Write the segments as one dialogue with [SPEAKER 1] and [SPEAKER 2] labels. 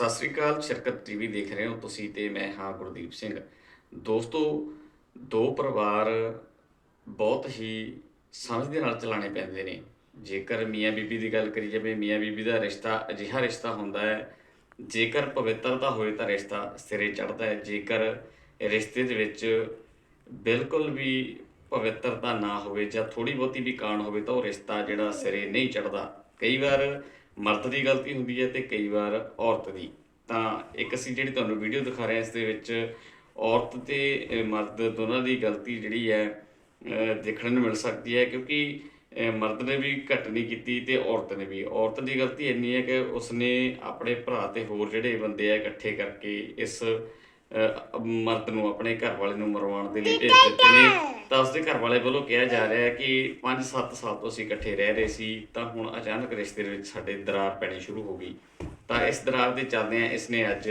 [SPEAKER 1] ਸਤਿ ਸ੍ਰੀ ਅਕਾਲ, ਸ਼ਰਕਤ TV ਦੇਖ ਰਹੇ ਹੋ ਤੁਸੀਂ ਤੇ ਮੈਂ ਹਾਂ ਗੁਰਦੀਪ ਸਿੰਘ। ਦੋਸਤੋ, ਦੋ ਪਰਿਵਾਰ ਬਹੁਤ ਹੀ ਸਮਝ ਦੇ ਨਾਲ ਚਲਾਣੇ ਪੈਂਦੇ ਨੇ। ਜੇਕਰ ਮੀਆਂ ਬੀਬੀ ਦੀ ਗੱਲ ਕਰੀ ਜਾਵੇ, ਮੀਆਂ ਬੀਬੀ ਦਾ ਰਿਸ਼ਤਾ ਅਜਿਹਾ ਰਿਸ਼ਤਾ ਹੁੰਦਾ ਹੈ, ਜੇਕਰ ਪਵਿੱਤਰਤਾ ਹੋਏ ਤਾਂ ਰਿਸ਼ਤਾ ਸਿਰੇ ਚੜ੍ਹਦਾ ਹੈ, ਜੇਕਰ ਰਿਸ਼ਤੇ ਦੇ ਵਿੱਚ ਬਿਲਕੁਲ ਵੀ ਪਵਿੱਤਰਤਾ ਨਾ ਹੋਵੇ ਜਾਂ ਥੋੜੀ ਬਹੁਤੀ ਵੀ ਕਾਣ ਹੋਵੇ ਤਾਂ ਉਹ ਰਿਸ਼ਤਾ ਜਿਹੜਾ ਸਿਰੇ ਨਹੀਂ ਚੜਦਾ ਕਈ ਵਾਰ ਮਰਦ ਦੀ ਗਲਤੀ ਹੁੰਦੀ ਹੈ ਤੇ ਕਈ ਵਾਰ ਔਰਤ ਦੀ। ਤਾਂ ਇੱਕ ਅਸੀਂ ਜਿਹੜੀ ਤੁਹਾਨੂੰ ਵੀਡੀਓ ਦਿਖਾ ਰਹੇ ਹਾਂ, ਇਸ ਦੇ ਵਿੱਚ ਔਰਤ ਤੇ ਮਰਦ ਦੋਨਾਂ ਦੀ ਗਲਤੀ ਜਿਹੜੀ ਹੈ ਦੇਖਣ ਨੂੰ ਮਿਲ ਸਕਦੀ ਹੈ ਕਿਉਂਕਿ ਮਰਦ ਨੇ ਵੀ ਘੱਟ ਨਹੀਂ ਕੀਤੀ ਤੇ ਔਰਤ ਨੇ ਵੀ। ਔਰਤ ਦੀ ਗਲਤੀ ਇੰਨੀ ਹੈ ਕਿ ਉਸਨੇ ਆਪਣੇ ਭਰਾ ਤੇ ਹੋਰ ਜਿਹੜੇ ਬੰਦੇ ਆ ਇਕੱਠੇ ਕਰਕੇ ਇਸ ਮਰਦ ਨੂੰ ਆਪਣੇ ਘਰ ਵਾਲੇ ਨੂੰ ਮਰਵਾਉਣ ਦੇ ਲਈ ਭੇਜ ਦਿੱਤੇ ਨੇ। ਤਾਂ ਉਸਦੇ ਘਰ ਵਾਲੇ ਵੱਲੋਂ ਕਿਹਾ ਜਾ ਰਿਹਾ ਹੈ ਕਿ 5-7 ਸਾਲ ਤੋਂ ਅਸੀਂ ਇਕੱਠੇ ਰਹਿ ਰਹੇ ਸੀ, ਤਾਂ ਹੁਣ ਅਚਾਨਕ ਰਿਸ਼ਤੇ ਦੇ ਵਿੱਚ ਸਾਡੇ ਦਰਾਰ ਪੈਣੀ ਸ਼ੁਰੂ ਹੋ ਗਈ। ਤਾਂ ਇਸ ਦਰਾਰ ਦੇ ਚੱਲਦਿਆਂ ਇਸਨੇ ਅੱਜ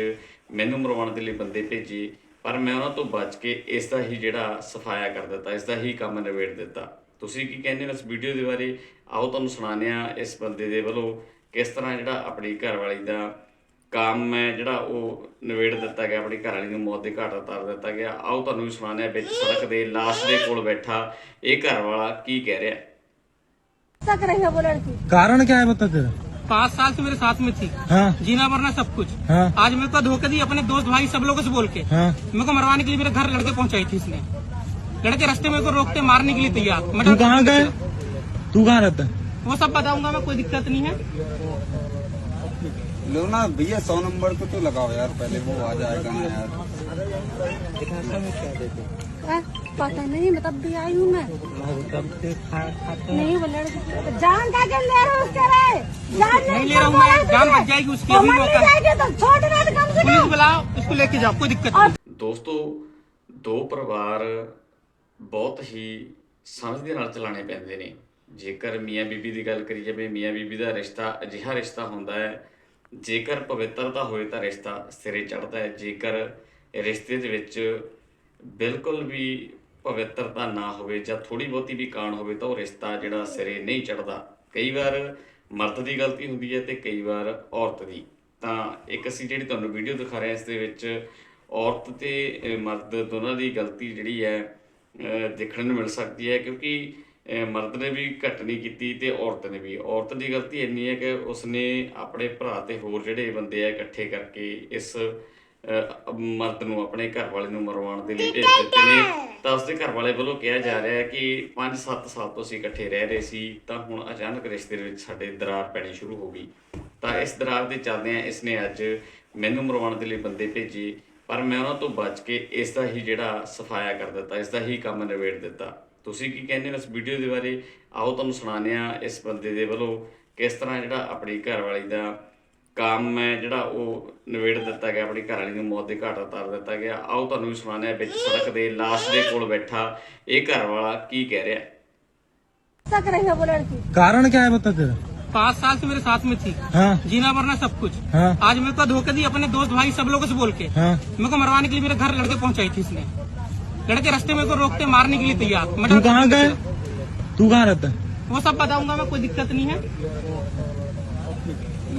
[SPEAKER 1] ਮੈਨੂੰ ਮਰਵਾਉਣ ਦੇ ਲਈ ਬੰਦੇ ਭੇਜੇ, ਪਰ ਮੈਂ ਉਹਨਾਂ ਤੋਂ ਬਚ ਕੇ ਇਸ ਦਾ ਹੀ ਜਿਹੜਾ ਸਫਾਇਆ ਕਰ ਦਿੱਤਾ, ਇਸ ਦਾ ਹੀ ਕੰਮ ਨਿਬੇੜ ਦਿੱਤਾ। ਤੁਸੀਂ ਕੀ ਕਹਿੰਦੇ ਹੋ ਇਸ ਵੀਡੀਓ ਦੇ ਬਾਰੇ? ਆਓ ਤੁਹਾਨੂੰ ਸੁਣਾਉਂਦੇ ਹਾਂ ਇਸ ਬੰਦੇ ਦੇ ਵੱਲੋਂ ਕਿਸ ਤਰ੍ਹਾਂ ਜਿਹੜਾ ਆਪਣੀ ਘਰਵਾਲੀ ਦਾ ਕੰਮ ਹੈ ਜਿਹੜਾ ਉਹ ਨਿਬੇੜ ਦਿੱਤਾ ਗਿਆ ਆਪਣੀ ਘਰਵਾਲੀ ਨੂੰ ਮੌਤ ਦੇ ਘਾਟ ਉਤਾਰ ਦਿੱਤਾ ਗਿਆ ਆਓ ਤੁਹਾਨੂੰ ਵੀ ਸੁਣਾਉਂਦੇ ਹਾਂ ਵਿੱਚ ਸੜਕ ਦੇ ਲਾਸ਼ ਦੇ ਕੋਲ ਬੈਠਾ ਇਹ ਘਰਵਾਲਾ ਕੀ ਕਹਿ ਰਿਹਾ ਹੈ
[SPEAKER 2] तक रही है वो लड़की
[SPEAKER 3] कारण क्या है बता तेरा
[SPEAKER 4] पाँच साल से मेरे साथ में थी
[SPEAKER 3] हाँ
[SPEAKER 4] जीना मरना सब कुछ
[SPEAKER 3] हाँ
[SPEAKER 4] आज मेरे को धोखे दी अपने दोस्त भाई सब लोगों से बोल के
[SPEAKER 3] हाँ
[SPEAKER 4] मेरे को मरवाने के लिए मेरे घर लड़के पहुंचाई थी इसने लड़के रास्ते में मेरे को रोकते मारने के लिए तैयार मैं
[SPEAKER 3] तू
[SPEAKER 4] डरता
[SPEAKER 3] कहाँ
[SPEAKER 4] था।
[SPEAKER 3] गए तू कहाँ रहता है
[SPEAKER 4] वो सब बताऊंगा मैं कोई दिक्कत नहीं है
[SPEAKER 5] लो ना भैया सौ नंबर को तो लगाओ यार पहले वो आ जाएगा ना यार
[SPEAKER 2] आ, पता नहीं मैं तब भी आई हूँ मैं नहीं वो लड़की जान का के ले रहे हो उसके रे जान
[SPEAKER 4] नहीं ले रहा हूँ मैं जान बच जाएगी उसकी
[SPEAKER 2] वो
[SPEAKER 4] अभी
[SPEAKER 2] मर
[SPEAKER 4] मौका
[SPEAKER 2] नहीं
[SPEAKER 4] है।
[SPEAKER 2] जाएगी तो छोड़ रहे तो कम से
[SPEAKER 4] पुलिस
[SPEAKER 2] कम
[SPEAKER 4] बुलाओ इसको लेके जाओ कोई दिक्कत नहीं
[SPEAKER 1] ਦੋਸਤੋ ਦੋ ਪਰਿਵਾਰ ਬਹੁਤ ਹੀ ਸਮਝ ਦੇ ਨਾਲ ਚਲਾਣੇ ਪੈਂਦੇ ਨੇ ਜੇਕਰ ਮੀਆਂ ਬੀਬੀ ਦੀ ਗੱਲ ਕਰੀ ਜਾਵੇ ਮੀਆਂ ਬੀਬੀ ਦਾ ਰਿਸ਼ਤਾ ਅਜਿਹਾ ਰਿਸ਼ਤਾ ਹੁੰਦਾ ਹੈ ਜੇਕਰ ਪਵਿੱਤਰਤਾ ਹੋਏ ਤਾਂ ਰਿਸ਼ਤਾ ਸਿਰੇ ਚੜ੍ਹਦਾ ਹੈ। ਜੇਕਰ ਰਿਸ਼ਤੇ ਦੇ ਵਿੱਚ ਬਿਲਕੁਲ ਵੀ ਪਵਿੱਤਰਤਾ ਨਾ ਹੋਵੇ ਜਾਂ ਥੋੜੀ ਬਹੁਤੀ ਵੀ ਕਾਣ ਹੋਵੇ ਤਾਂ ਉਹ ਰਿਸ਼ਤਾ ਜਿਹੜਾ ਸਿਰੇ ਨਹੀਂ ਚੜ੍ਹਦਾ। ਕਈ ਵਾਰ ਮਰਦ ਦੀ ਗਲਤੀ ਹੁੰਦੀ ਹੈ ਤੇ ਕਈ ਵਾਰ ਔਰਤ ਦੀ। ਤਾਂ ਇੱਕ ਅਸੀਂ ਜਿਹੜੀ ਤੁਹਾਨੂੰ ਵੀਡੀਓ ਦਿਖਾ ਰਹੇ ਹਾਂ, ਇਸ ਦੇ ਵਿੱਚ ਔਰਤ ਤੇ ਮਰਦ ਦੋਨਾਂ ਦੀ ਗਲਤੀ ਜਿਹੜੀ ਹੈ ਦੇਖਣ ਨੂੰ ਮਿਲ ਸਕਦੀ ਹੈ ਕਿਉਂਕਿ ਮਰਦ ਨੇ ਵੀ ਘੱਟ ਨਹੀਂ ਕੀਤੀ ਤੇ ਔਰਤ ਨੇ ਵੀ। ਔਰਤ ਦੀ ਗਲਤੀ ਇੰਨੀ ਹੈ ਕਿ ਉਸਨੇ ਆਪਣੇ ਭਰਾ ਤੇ ਹੋਰ ਜਿਹੜੇ ਬੰਦੇ ਆ ਇਕੱਠੇ ਕਰਕੇ ਇਸ ਮਰਦ ਨੂੰ ਆਪਣੇ ਘਰ ਵਾਲੇ ਨੂੰ ਮਰਵਾਉਣ ਦੇ ਲਈ ਭੇਜ ਦਿੱਤੇ ਨੇ। ਤਾਂ ਉਸਦੇ ਘਰ ਵਾਲੇ ਵੱਲੋਂ ਕਿਹਾ ਜਾ ਰਿਹਾ ਹੈ ਕਿ 5-7 ਸਾਲ ਤੋਂ ਅਸੀਂ ਇਕੱਠੇ ਰਹਿ ਰਹੇ ਸੀ, ਤਾਂ ਹੁਣ ਅਚਾਨਕ ਰਿਸ਼ਤੇ ਦੇ ਵਿੱਚ ਸਾਡੇ ਦਰਾਰ ਪੈਣੀ ਸ਼ੁਰੂ ਹੋ ਗਈ। ਤਾਂ ਇਸ ਦਰਾਰ ਦੇ ਚੱਲਦਿਆਂ ਇਸਨੇ ਅੱਜ ਮੈਨੂੰ ਮਰਵਾਉਣ ਦੇ ਲਈ ਬੰਦੇ ਭੇਜੇ, ਪਰ ਮੈਂ ਉਹਨਾਂ ਤੋਂ ਬਚ ਕੇ ਇਸ ਦਾ ਹੀ ਜਿਹੜਾ ਸਫਾਇਆ ਕਰ ਦਿੱਤਾ ਇਸ ਦਾ ਹੀ ਕੰਮ ਨਿਬੇੜ ਦਿੱਤਾ। ਤੁਸੀਂ ਕੀ ਕਹਿੰਦੇ ਹੋ ਇਸ ਵੀਡੀਓ ਦੇ ਬਾਰੇ ਆਓ ਤੁਹਾਨੂੰ ਸੁਣਾਉਂਦੇ ਹਾਂ ਇਸ ਬੰਦੇ ਦੇ ਵੱਲੋਂ ਕਿਸ ਤਰ੍ਹਾਂ ਜਿਹੜਾ ਆਪਣੀ ਘਰਵਾਲੀ ਦਾ ਕੰਮ ਹੈ ਜਿਹੜਾ ਉਹ ਨਿਬੇੜ ਦਿੱਤਾ ਗਿਆ ਆਪਣੀ ਘਰਵਾਲੀ ਨੂੰ ਮੌਤ ਦੇ ਘਾਟ ਉਤਾਰ ਦਿੱਤਾ ਗਿਆ ਆਓ ਤੁਹਾਨੂੰ ਵੀ ਸੁਣਾਉਂਦੇ ਹਾਂ ਵਿੱਚ ਸੜਕ ਦੇ ਲਾਸ਼ ਦੇ ਕੋਲ ਬੈਠਾ ਇਹ ਘਰਵਾਲਾ ਕੀ ਕਹਿ ਰਿਹਾ ਹੈ
[SPEAKER 2] तक रही है वो लड़की
[SPEAKER 3] कारण क्या है बता तेरा
[SPEAKER 4] पाँच साल से मेरे साथ में थी
[SPEAKER 3] हाँ
[SPEAKER 4] जीना मरना सब कुछ
[SPEAKER 3] हाँ
[SPEAKER 4] आज मेरे को धोखे दी अपने दोस्त भाई सब लोगों से बोल के
[SPEAKER 3] हाँ
[SPEAKER 4] मेरे को मरवाने के लिए मेरे घर लड़के पहुंचाई थी इसने लड़के रास्ते में को रोकते मारने के लिए तैयार। मैं
[SPEAKER 3] तू कहाँ गए? तू कहाँ रहता है?
[SPEAKER 4] वो सब बताऊँगा मैं कोई दिक्कत नहीं है।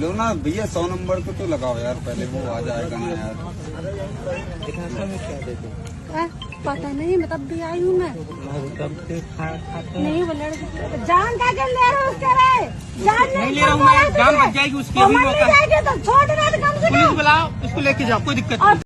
[SPEAKER 5] लो ना भैया सौ नंबर को तो लगाओ यार पहले वो आ जाएगा ना यार।
[SPEAKER 2] आ, पता नहीं मैं तब भी आई हूँ मैं। नहीं वो लड़की जान का ले रहे हो उसके रे जान
[SPEAKER 4] नहीं ले रहा हूँ जान बच जाएगी उसकी
[SPEAKER 2] तो छोड़ तो कम से कम।
[SPEAKER 4] बुलाओ इसको लेके जाओ कोई दिक्कत नहीं।
[SPEAKER 2] और